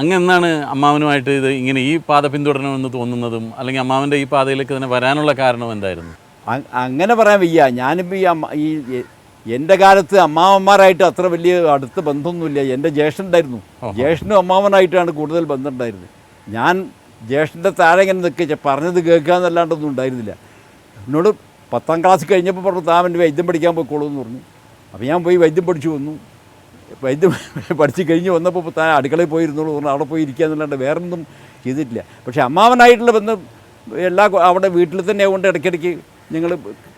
അങ്ങ് എന്നാണ് അമ്മാവനുമായിട്ട് ഇത് ഇങ്ങനെ ഈ പാത പിന്തുടരണമെന്ന് തോന്നുന്നതും അല്ലെങ്കിൽ അമ്മാവന്റെ ഈ പാതയിലേക്ക് തന്നെ വരാനുള്ള കാരണം എന്തായിരുന്നു? അങ്ങനെ പറയാൻ വയ്യ. ഞാനിപ്പോൾ ഈ അമ്മ ഈ എന്റെ കാലത്ത് അമ്മാവന്മാരായിട്ട് അത്ര വലിയ അടുത്ത ബന്ധമൊന്നുമില്ല. എന്റെ ജ്യേഷ്ഠൻ ഉണ്ടായിരുന്നു ജ്യേഷ്ഠനും അമ്മാവനായിട്ടാണ് കൂടുതൽ ബന്ധം ഉണ്ടായിരുന്നത് ഞാൻ ജ്യേഷ്ഠന്റെ താഴെ ഇങ്ങനെ നിൽക്കുക പറഞ്ഞത് കേൾക്കുക എന്നല്ലാണ്ടൊന്നും ഉണ്ടായിരുന്നില്ല. എന്നോട് പത്താം ക്ലാസ് കഴിഞ്ഞപ്പോൾ പറഞ്ഞു താൻ എന്റെ വൈദ്യം പഠിക്കാൻ പോയിക്കോളൂ എന്ന് പറഞ്ഞു. അപ്പോൾ ഞാൻ പോയി വൈദ്യം പഠിച്ചു വന്നു. വൈദ്യം പഠിച്ചു കഴിഞ്ഞ് വന്നപ്പോൾ താൻ അടുക്കളയിൽ പോയിരുന്നുള്ളൂ പറഞ്ഞു അവിടെ പോയി ഇരിക്കുക എന്നല്ലാണ്ട് വേറൊന്നും ചെയ്തിട്ടില്ല. പക്ഷേ അമ്മാവനായിട്ടുള്ള ബന്ധം എല്ലാ അവിടെ വീട്ടിൽ തന്നെ കൊണ്ട് ഇടയ്ക്കിടയ്ക്ക് ഞങ്ങൾ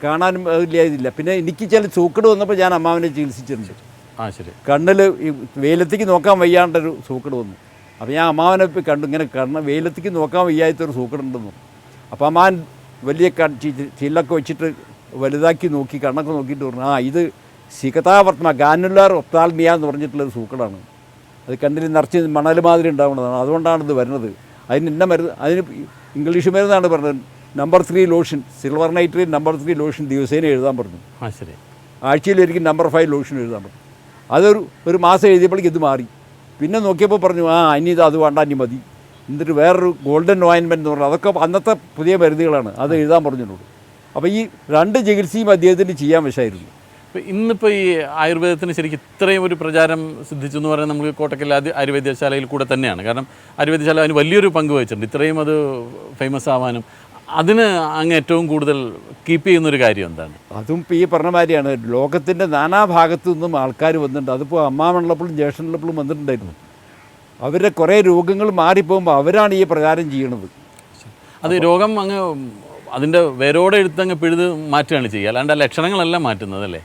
കാണാനും ഇല്ലാതില്ല പിന്നെ എനിക്ക് ചില സൂക്കട് വന്നപ്പോൾ ഞാൻ അമ്മാവനെ ചികിത്സിച്ചിട്ടുണ്ട്. ആ ശരി. കണ്ണിൽ ഈ വെയിലത്തേക്ക് നോക്കാൻ വയ്യാണ്ടൊരു സൂക്കട് വന്നു. അപ്പോൾ ഞാൻ അമ്മാവനെ കണ്ടു. ഇങ്ങനെ കണ്ണ് വെയിലത്തേക്ക് നോക്കാൻ വയ്യാത്തൊരു സൂക്കടുണ്ടെന്നു. അപ്പോൾ അമ്മാൻ വലിയ ചില്ലൊക്കെ വെച്ചിട്ട് വലുതാക്കി നോക്കി കണ്ണൊക്കെ നോക്കിയിട്ട് പറഞ്ഞു ആ ഇത് സികതാവർത്തമ ഗാനുലാർ ഒപ്താൽമിയ എന്ന് പറഞ്ഞിട്ടുള്ളൊരു സൂക്കടാണ് അത് കണ്ണിൽ നിറച്ച് മണൽ മാതിരി ഉണ്ടാവുന്നതാണ്. അതുകൊണ്ടാണ് ഇത് വരുന്നത്. അതിന് ഇന്ന മരുന്ന് അതിന് ഇംഗ്ലീഷ് മരുന്നാണ് പറഞ്ഞത്. Number three lotion silver nitrate number three lotion ദിവസേന എഴുതാൻ പറഞ്ഞു. ആ ശരി. ആഴ്ചയിൽ ഒരിക്കൽ നമ്പർ ഫൈവ് ലോഷൻ എഴുതാൻ പറഞ്ഞു. അതൊരു ഒരു മാസം എഴുതിയപ്പോഴേക്ക് ഇത് മാറി. പിന്നെ നോക്കിയപ്പോൾ പറഞ്ഞു ആ ഇനി ഇത് അത് വേണ്ട ഇനി മതി. എന്നിട്ട് വേറൊരു ഗോൾഡൻ ഓയിൻമെന്റ് എന്ന് പറഞ്ഞു അതൊക്കെ അന്നത്തെ പുതിയ മരുന്നുകളാണ്. അത് എഴുതാൻ പറഞ്ഞിട്ടുണ്ട്. അപ്പോൾ ഈ രണ്ട് ചികിത്സയും അദ്ദേഹത്തിന് ചെയ്യാൻ വശമായിരുന്നു. ഇപ്പം ഇന്നിപ്പോൾ ഈ ആയുർവേദത്തിന് ശരിക്കും ഇത്രയും ഒരു പ്രചാരം സിദ്ധിച്ചു എന്ന് പറയുന്നത് നമുക്ക് കോട്ടക്കൽ ആദ്യ ആയുർവേദശാലയിൽ കൂടെ തന്നെയാണ്. കാരണം ആയുർവേദശാല അതിന് വലിയൊരു പങ്ക് വഹിച്ചിട്ടുണ്ട്. ഇത്രയും അത് ഫേമസ് ആവാനും അതിന് അങ്ങ് ഏറ്റവും കൂടുതൽ കീപ്പ് ചെയ്യുന്ന ഒരു കാര്യം എന്താണ്? അതും ഇപ്പോൾ ഈ പറഞ്ഞ മാതിരിയാണ്. ലോകത്തിന്റെ നാനാഭാഗത്തു നിന്നും ആൾക്കാർ വന്നിട്ടുണ്ട്. അതിപ്പോൾ അമ്മാമണ്ണപ്പളും ജ്യേഷ്ഠനുള്ളപ്പോഴും വന്നിട്ടുണ്ടായിരുന്നു. അവരുടെ കുറേ രോഗങ്ങൾ മാറിപ്പോകുമ്പോൾ അവരാണ് ഈ പ്രചാരം ചെയ്യണത്. അത് രോഗം അങ്ങ് അതിന്റെ വേരോടെ എടുത്തങ്ങ് പിഴുത് മാറ്റുകയാണ് ചെയ്യുക. അല്ലാണ്ട് ലക്ഷണങ്ങളല്ല മാറ്റുന്നത് അല്ലേ?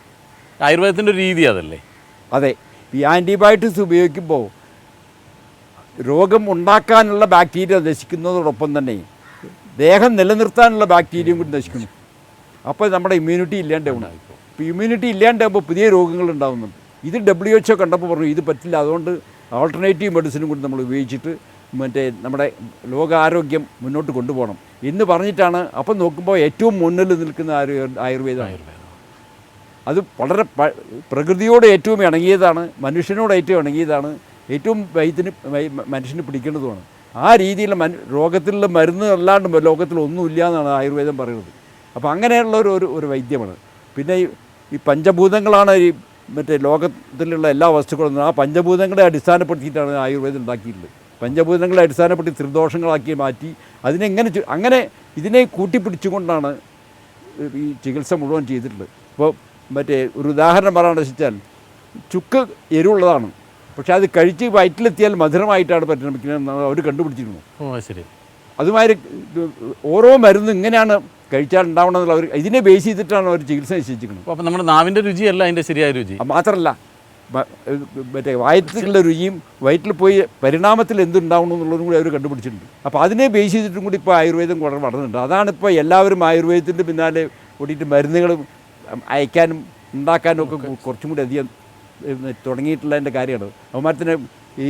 ആയുർവേദത്തിന്റെ ഒരു രീതി അതല്ലേ? അതെ. ഈ ആന്റിബയോട്ടിക്സ് ഉപയോഗിക്കുമ്പോൾ രോഗം ഉണ്ടാക്കാനുള്ള ബാക്ടീരിയ നശിക്കുന്നതോടൊപ്പം തന്നെ ദേഹം നിലനിർത്താനുള്ള ബാക്ടീരിയയും കൂടി നശിക്കുന്നു. അപ്പോൾ നമ്മുടെ ഇമ്മ്യൂണിറ്റി ഇല്ലാണ്ടാവും ഇപ്പോൾ ഇമ്മ്യൂണിറ്റി ഇല്ലാണ്ടാകുമ്പോൾ പുതിയ രോഗങ്ങൾ ഉണ്ടാകുന്നുണ്ട് ഇത് ഡബ്ല്യു എച്ച് കണ്ടപ്പോൾ പറഞ്ഞു ഇത് പറ്റില്ല. അതുകൊണ്ട് ആൾട്ടർനേറ്റീവ് മെഡിസിനും കൂടി നമ്മൾ ഉപയോഗിച്ചിട്ട് മറ്റേ നമ്മുടെ ലോകാരോഗ്യം മുന്നോട്ട് കൊണ്ടുപോകണം എന്ന് പറഞ്ഞിട്ടാണ്. അപ്പം നോക്കുമ്പോൾ ഏറ്റവും മുന്നിൽ നിൽക്കുന്ന ആയുർവേദം. ആയുർവേദമാണ് അത് വളരെ പ്രകൃതിയോട് ഏറ്റവും ഇണങ്ങിയതാണ് മനുഷ്യനോട് ഏറ്റവും ഇണങ്ങിയതാണ് ഏറ്റവും വൈദ്യന് മനുഷ്യന് പിടിക്കേണ്ടതുമാണ്. ആ രീതിയിൽ മനു രോഗത്തിലുള്ള മരുന്ന് അല്ലാണ്ട് ലോകത്തിലൊന്നുമില്ല എന്നാണ് ആയുർവേദം പറയുന്നത്. അപ്പോൾ അങ്ങനെയുള്ള ഒരു ഒരു വൈദ്യമാണ്. പിന്നെ ഈ- പഞ്ചഭൂതങ്ങളാണ് ഈ മറ്റേ ലോകത്തിലുള്ള എല്ലാ വസ്തുക്കളും ആ പഞ്ചഭൂതങ്ങളെ അടിസ്ഥാനപ്പെടുത്തിയിട്ടാണ് ആയുർവേദം ഉണ്ടാക്കിയിട്ടുള്ളത്. പഞ്ചഭൂതങ്ങളെ അടിസ്ഥാനപ്പെടുത്തി ത്രിദോഷങ്ങളാക്കി മാറ്റി അതിനെങ്ങനെ അങ്ങനെ ഇതിനെ കൂട്ടിപ്പിടിച്ചുകൊണ്ടാണ് ഈ ചികിത്സ മുഴുവൻ ചെയ്തിട്ടുള്ളത്. ഇപ്പോൾ മറ്റേ ഒരു ഉദാഹരണം പറയാൻ വെച്ചാൽ ചുക്ക് എരിവുള്ളതാണ്. പക്ഷേ അത് കഴിച്ച് വയറ്റിലെത്തിയാൽ മധുരമായിട്ടാണ് പരിണമിക്കുന്നത് അവർ കണ്ടുപിടിച്ചിരുന്നു. ഓ ശരി. അതുമാതിരി ഓരോ മരുന്നും ഇങ്ങനെയാണ് കഴിച്ചാൽ ഉണ്ടാവണമെന്നുള്ള അവർ ഇതിനെ ബേസ് ചെയ്തിട്ടാണ് അവർ ചികിത്സ നിശ്ചയിച്ചിരിക്കുന്നത്. അപ്പോൾ നമ്മുടെ നാവിന്റെ രുചിയല്ല അതിന്റെ ശരിയായ രുചി? മാത്രമല്ല മറ്റേ വയറ്റിലുള്ള രുചിയും വയറ്റിൽ പോയി പരിണാമത്തിൽ എന്തുണ്ടാവണം എന്നുള്ളതും കൂടി അവർ കണ്ടുപിടിച്ചിട്ടുണ്ട്. അപ്പോൾ അതിനെ ബേസ് ചെയ്തിട്ടും കൂടി ഇപ്പോൾ ആയുർവേദം വളരെ വളർന്നിട്ടുണ്ട് അതാണ് ഇപ്പോൾ എല്ലാവരും ആയുർവേദത്തിന്റെ പിന്നാലെ ഓടിയിട്ട് മരുന്നുകളും അയക്കാനും ഉണ്ടാക്കാനും ഒക്കെ കുറച്ചും കൂടി അധികം തുടങ്ങിയിട്ടുള്ളതിന്റെ കാര്യമാണ്. അവന്മാരത്തിന് ഈ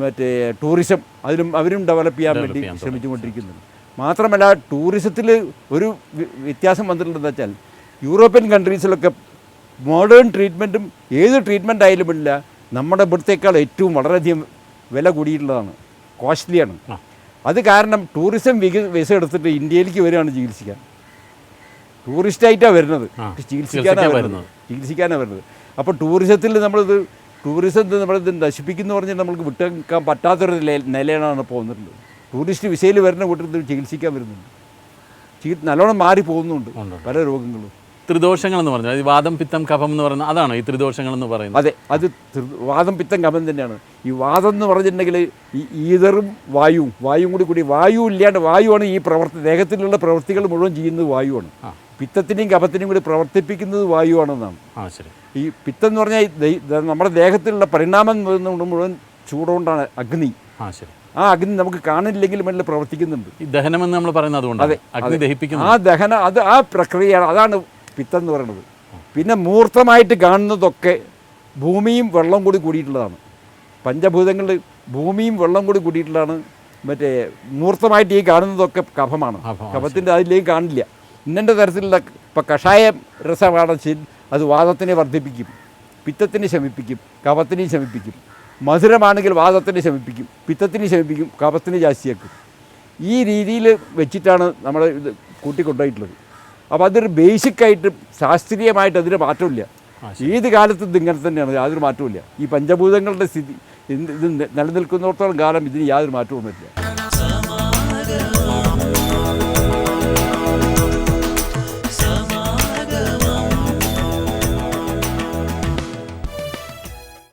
മറ്റേ ടൂറിസം അതിലും അവരും ഡെവലപ്പ് ചെയ്യാൻ വേണ്ടി ശ്രമിച്ചുകൊണ്ടിരിക്കുന്നുണ്ട്. മാത്രമല്ല ടൂറിസത്തിൽ ഒരു വ്യത്യാസം വന്നിട്ടുണ്ടെന്ന് വെച്ചാൽ യൂറോപ്യൻ കൺട്രീസിലൊക്കെ മോഡേൺ ട്രീറ്റ്മെന്റും ഏത് ട്രീറ്റ്മെന്റ് ആയാലും ഇല്ല നമ്മുടെ ഇവിടത്തേക്കാൾ ഏറ്റവും വളരെയധികം വില കൂടിയിട്ടുള്ളതാണ്. കോസ്റ്റ്ലിയാണ് അത് കാരണം ടൂറിസം വിക വിസ എടുത്തിട്ട് ഇന്ത്യയിലേക്ക് വരികയാണ് ചികിത്സിക്കാൻ. ടൂറിസ്റ്റായിട്ടാണ് വരുന്നത്. ചികിത്സിക്കാനാണ് വരുന്നത്. ചികിത്സിക്കാനാണ് വരുന്നത്. അപ്പോൾ ടൂറിസത്തിൽ നമ്മളിത് ടൂറിസം നമ്മളിത് നശിപ്പിക്കുന്നു പറഞ്ഞാൽ നമുക്ക് വിട്ടേക്കാൻ പറ്റാത്തൊരു നില നിലയാണ് പോകുന്നുള്ളത് ടൂറിസ്റ്റ് വിസയിൽ വരുന്ന കൂട്ടത്തിൽ ചികിത്സിക്കാൻ വരുന്നുണ്ട്. ചികിത്സ നല്ലോണം മാറി പോകുന്നുണ്ട് പല രോഗങ്ങളും. ത്രിദോഷങ്ങൾ എന്ന് പറഞ്ഞാൽ വാദം പിത്തം കഫം എന്ന് പറയുന്നത് അതാണ് ഈ ത്രിദോഷങ്ങൾ എന്ന് പറയുന്നത്? അതെ അത് വാദം പിത്തം കഫം തന്നെയാണ്. ഈ വാദം എന്ന് പറഞ്ഞിട്ടുണ്ടെങ്കിൽ ഈ ഈതറും വായുവും വായുവും കൂടി കൂടി വായു ഇല്ലാണ്ട് വായുവാണ് ഈ പ്രവർത്തി ദേഹത്തിലുള്ള പ്രവൃത്തികൾ മുഴുവൻ ചെയ്യുന്നത് വായുവാണ്. പിത്തത്തിനെയും കപത്തിനെയും കൂടി പ്രവർത്തിപ്പിക്കുന്നത് വായുവാണെന്നാണ്. ആ ശരി. ഈ പിത്തം എന്ന് പറഞ്ഞാൽ നമ്മുടെ ദേഹത്തിലുള്ള പരിണാമം മുഴുവൻ ചൂടുകൊണ്ടാണ് അഗ്നി. ആ ശരി. ആ അഗ്നി നമുക്ക് കാണില്ലെങ്കിലും മെല്ലെ പ്രവർത്തിക്കുന്നുണ്ട്. ഈ ദഹനം എന്ന് നമ്മൾ പറയുന്നത് അതുകൊണ്ട് അതെ, അഗ്നി ദഹിപ്പിക്കുന്നു ആ ദഹന അത് ആ പ്രക്രിയയാണ്. അതാണ് പിത്തം എന്ന് പറയുന്നത്. പിന്നെ മൂർത്തമായിട്ട് കാണുന്നതൊക്കെ ഭൂമിയും വെള്ളം കൂടി കൂടിയിട്ടുള്ളതാണ്. പഞ്ചഭൂതങ്ങളിൽ ഭൂമിയും വെള്ളം കൂടി കൂടിയിട്ടുള്ളതാണ്. മറ്റേ മൂർത്തമായിട്ട് ഈ കാണുന്നതൊക്കെ കഫമാണ്. കഫത്തിന്റെ അതിലേക്ക് കാണില്ല. ഇന്നന്റെ തരത്തിലുള്ള ഇപ്പം കഷായ രസമാണെന്ന് അത് വാദത്തിനെ വർദ്ധിപ്പിക്കും. പിത്തത്തിനെ ശമിപ്പിക്കും. കഫത്തിനെയും ശമിപ്പിക്കും. മധുരമാണെങ്കിൽ വാദത്തിന് ശമിപ്പിക്കും. പിത്തത്തിന് ശമിപ്പിക്കും. കഫത്തിന് ജാസ്തിയാക്കും. ഈ രീതിയിൽ വെച്ചിട്ടാണ് നമ്മൾ ഇത് കൂട്ടിക്കൊണ്ടുപോയിട്ടുള്ളത്. അപ്പോൾ അതൊരു ബേസിക്കായിട്ട് ശാസ്ത്രീയമായിട്ട് അതിന് മാറ്റമില്ല. ഏത് കാലത്തും ഇത് ഇങ്ങനെ തന്നെയാണ്. യാതൊരു മാറ്റമില്ല ഈ പഞ്ചഭൂതങ്ങളുടെ സ്ഥിതി ഇത് ഇത് നിലനിൽക്കുന്നിടത്തോളം കാലം ഇതിന് യാതൊരു മാറ്റവും വരില്ല